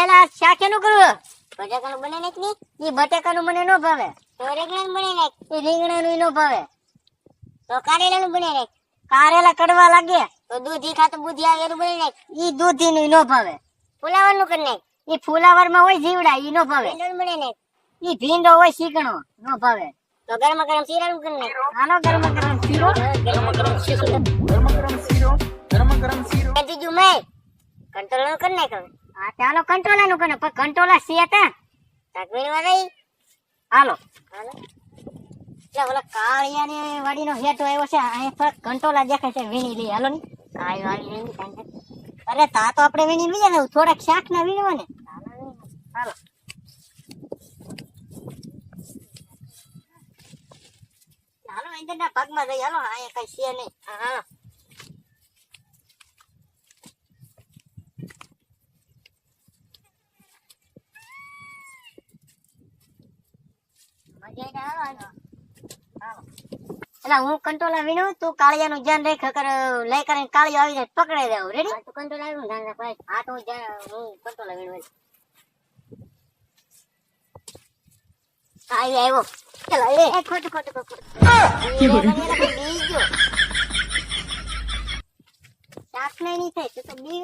એલા શાક એનું કરવું બટાકાનું બને નાખની. ઈ બટેકાનું મને ન ભાવે. તો રેગણાનું બને નાખ. ઈ રીંગણાનું ઈ ન ભાવે. તો કારેલાનું બને નાખ. કારેલા કડવા લાગે તો દૂધી ખાતો બુધી આવે એનું બને નાખ. ઈ દૂધીનું ઈ ન ભાવે. ફુલાવાનું કરી નાખ. ઈ ફુલાવરમાં હોય જીવડા ઈ ન ભાવે. ભીંડોનું બને નાખ. ઈ ભીંડો હોય શીકણો ન ભાવે. તો ગરમા ગરમ શીરાનું કરી નાખ. આનો ગરમ ગરમ શીરો. ગરમા ગરમ શીરું. ગરમા ગરમ શીરો ગરમા ગરમ શીરો. ત્રીજું મેં કંટ્રોલ કરી નાખ આ ચાલો કંટોલાનું કરે. પણ કંટોલા સી હતા માં રહી હાલો. હાલો. એટલે ઓલા કાળિયાની વાડીનો હેઠો આવ્યો છે. અહીં પર કંટોલા દેખાય છે વીણી લઈ. હાલો ની. કાળી વાળી કાંઈ અરે તા તો આપણે વીણી લઈએ ને. થોડાક શાક ના વીણવા ને. હાલો. હાલો અંદરના ભાગમાં જઈ. હાલો અહીંયા કઈ છે નહીં. હા, મજા આઈને હાલો હાલો. હાલો. એટલે હું કંટ્રોલ વીણું તું કાળિયાનું ધ્યાન રાખ કર લઈ કરીને કાળિયો આવી જાય પકડાઈ દેવું રેડી તું કંટ્રોલ આવી ધ્યાન રાખ હા તો હું કંટ્રોલ હું આવી આવ્યો. ચલો એ. ખોટું ખોટું ખોટું. શાક નહીં થાય તું તો બી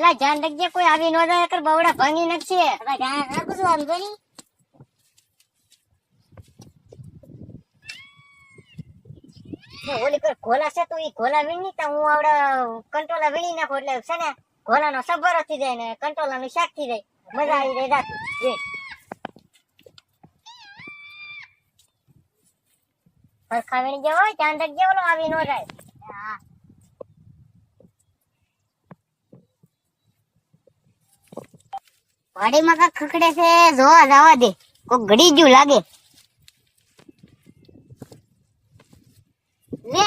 અલા, ધ્યાન રાખજે, કોઈ આવી ન જાય કર બવડા ભાંગી નાખશે. હવે ધ્યાન રાખું છું આમ જોની ઓલી પર ઘોલા છે, તો ઈ ઘોલા વીણી તો હું આવડે કંટોલા વીણી નાખું, એટલે છે ને, ઘોલાનો સબર થઈ જાય ને, કંટોલાનું શાક થઈ જાય. મજા આવી જાય રાત. વીણી જેવો રાખજે, ઓલો, આવી ન જાય હા વાડીમાં કાંઈક ખખડે છે, જોવા જવા દે. કોક ઘડી જ્યું લાગે. લે,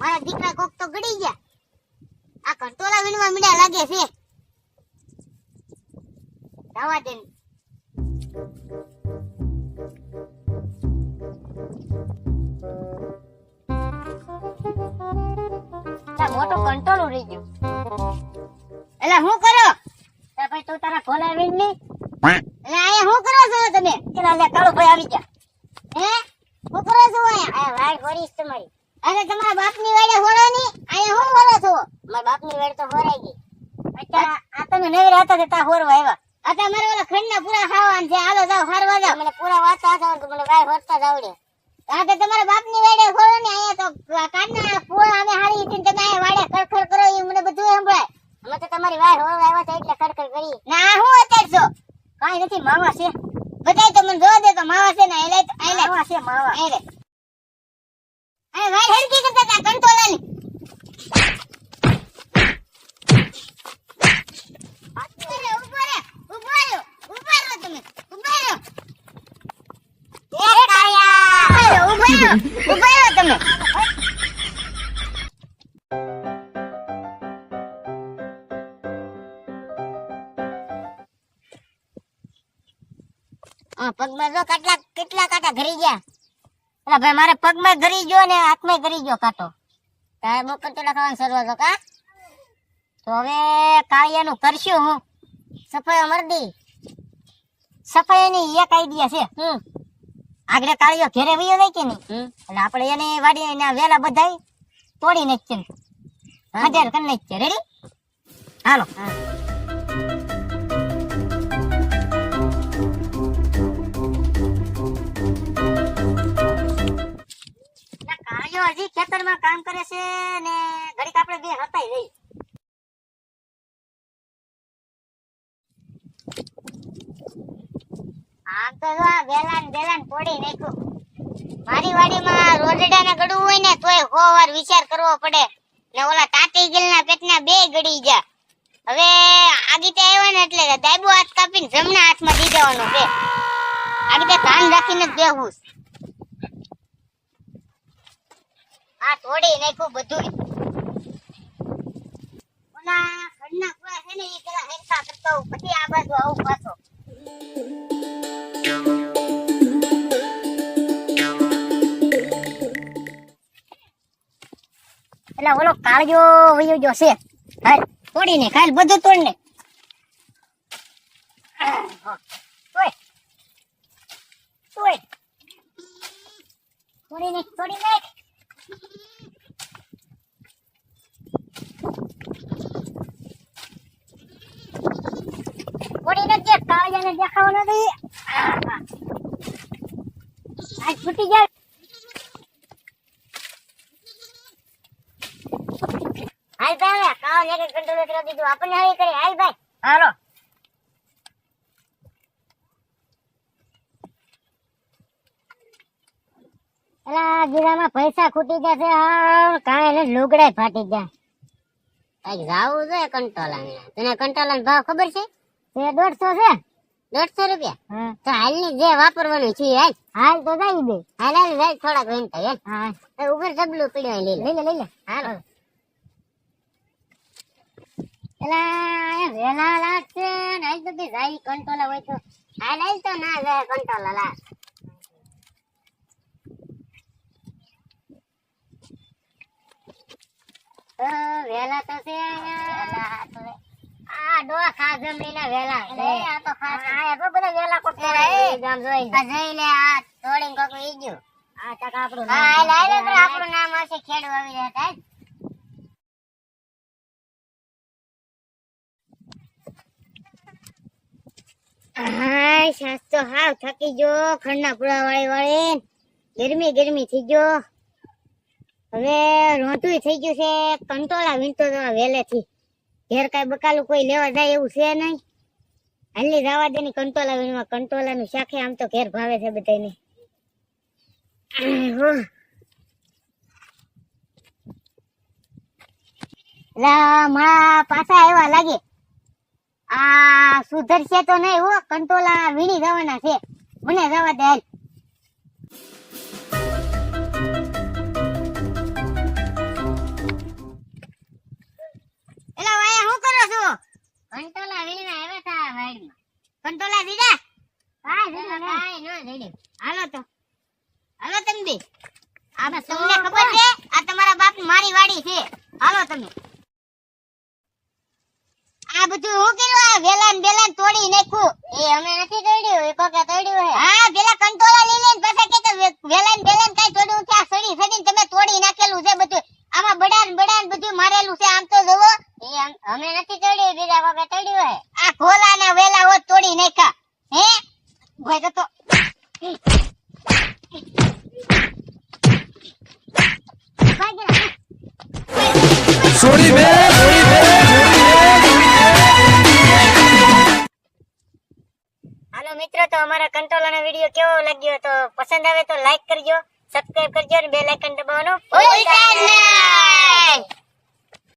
મારા દીકરા કોક તો ગડી ગયા. આ કંટોલા વિનવા મીડા લાગે છે. જવા દે. મોટો કંટ્રોલ રહી ગયું. એટલે હું કરો? ભાઈ આવી ને ખોલા અહીંયા હું કરો છો તમે? પેલા લે કાળો ભાઈ આવી ગયા. હે? શું કરો છો અહીંયા? આ વાળ હોરીશ તમારી. અરે તમારા બાપની વાડે હોળો ની અહીંયા શું હોળો છો? મારા બાપની વેળ તો હોરાઈ ગઈ. અચ્છા આ તમે નવી હતા ત્યાં હોરવા આવ્યા. આ તમારે ઓલા ખંડના પૂરા ખાવાના છે. હાલો જાઓ હારવા જાઓ. મને પૂરા વાતા હતા તો મને વાળ હોરતા જ આવડે. આ તો તમારા બાપની વાડે હોળો ને અહીંયા તો કાનના ફૂલ અમે હારી હતી તમે અહીંયા વાડે ખડખડ કરો એ મને બધું સંભળાય. અમે તો તમારી વાળ હોર આવ્યા હતા એટલે ખડખડ કરી ના હું અત્યારે છો કાંઈ નથી માવા છે. બતાય તો મને જોવા દે તો માવા છે ને એલે એલે માવા છે માવા. એલે અરે વાડ હરકી કરતા તા કંટોલાની ઊભો રહ્યો તમે. પગમાં જો કેટલા કેટલા કાંટા ઘરી ગયા? અલા ભાઈ મારે પગમાં ગરી ગયો ને હાથમાં ઘરી ગયો કાંટો. તારે બહુ તો ખાવાનું શરૂ હતો કા? તો હવે કાળિયાનું કરશું હું. સફાઈ મરદી સફાઈની એક આઈડિયા છે હમ. આગળ કાળિયો ઘેરે વયો જાય કે નહીં? એટલે આપણે એને વાડી ને વેલા બધાય તોડી નાખીએ. હાજર કરી નાખીએ. રેડી હાલો. એટલે ખેતરમાં કામ કરે છે ને ઘડીક આપણે બે હતા રહી. આમ મારી વાડીમાં રોજડા ને ગળું હોય ને તોય સો વાર વિચાર કરવો પડે. ને ઓલા તાતી ગિલ ના પેટના બે ગળી જા. હવે આગીતે આવ્યો ને એટલે હાથ કાપીને હાથમાં દી દેવાનો આગીતે ધ્યાન રાખીને જ બેહું આ તોડી નાખ્યું બધું ઓલા ઘરના કુવા છે ને, એ પેલા હેરખા કરતો પછી આ બાજુ આવું પાછો. એટલે ઓલો કાળજો વયો જો છે. હાલ, તોડી ને ખાલ બધું તોડ ને તોય તોય તોડી. ને તોડી ને કાળજાને દેખાવા નથી આજ ફૂટી જાય હાલ ભાઈ કાળ લેકે કંટ્રોલ કરી દીધું. આપણને હવે કરી. હાલ ભાઈ. હાલો. એલા ગીરામાં પૈસા ખૂટી જશે હા કાંઈ એટલે લુગડાય ફાટી જાય કંઈક જાવું છે કંટોલા તને કંટોલા ભાવ ખબર છે? તે દોઢસો છે. દોઢસો રૂપિયા? હા તો હાલની જે વાપરવાનું છે હાલ. હાલ તો જાય બે હાલ હાલ હાલ થોડાક વીણતા હાલ. હા ઉપર ડબલું પડ્યું લઈ લે લઈ લે. હાલો. એલા વેલા લાગશે ને આજ તો જાય કંટોલા હોય તો. હાલ હાલ તો ના જાય કંટોલા લા વેલા તો છે અહીંયા. આ ડોહા ખાસ જમણીના વેલા આ તો ખાસ. હા, એ બધા વેલા કોક એલા, ગામ જોઈને. આ જઈ આ તોડીને કોક ઈ ગયું આ ટકા આપણું હા નામ. હાલ હાલ આપણું નામ હશે ખેડૂ આવી રહ્યા હાય સાસ તો હાવ થકી ગયો ખંડના પુડા વાળી વાળી ગરમી ગરમી થઈ ગયો હવે રોટું થઈ ગયું છે કંટોલા વીણતો વેલેથી ઘેર કાંઈ બકાલું કોઈ લેવા જાય એવું છે નહીં. હાલી જવા દે ની કંટોલા વીણવા કંટોલાનું શાખે આમ તો ઘેર ભાવે છે બધાને મારા પાછા એવા લાગે. આ સુધરશે તો નહીં હો, કંટોલા વીણી જવાના છે. મને જવા દે હાલ. મારી વાડી છે. હાલો તમે. આ બધું હું કર્યું? આ વેલાન બેલાન તોડી નાખ્યું. એ અમે નથી તોડ્યું એ કોકે તોડ્યું હે. હા પેલા કંટોલા લઈ લઈને પાછા કે વેલાન બેલાન કઈ તોડ્યું ત્યાં સડી સડીને તમે તોડી નાખેલું છે બધું. આમાં બડાન બડાન બધું મારેલું છે. આમ તો જોવો. એ અમે નથી તોડ્યું બીજા કોકે તોડ્યું હે. આ ખોલા ના વેલા હોત તોડી નાખ્યા. હે? ભાઈ તો તો ભાગી. છોડી દે છોડી દે હાલો મિત્રો, તો અમારા કંટ્રોલર નો વીડિયો કેવો લાગ્યો તો પસંદ આવે તો લાઈક કરજો સબસ્ક્રાઇબ કરજો અને બેલ આઇકન દબાવવાનું ભૂલતા નહીં.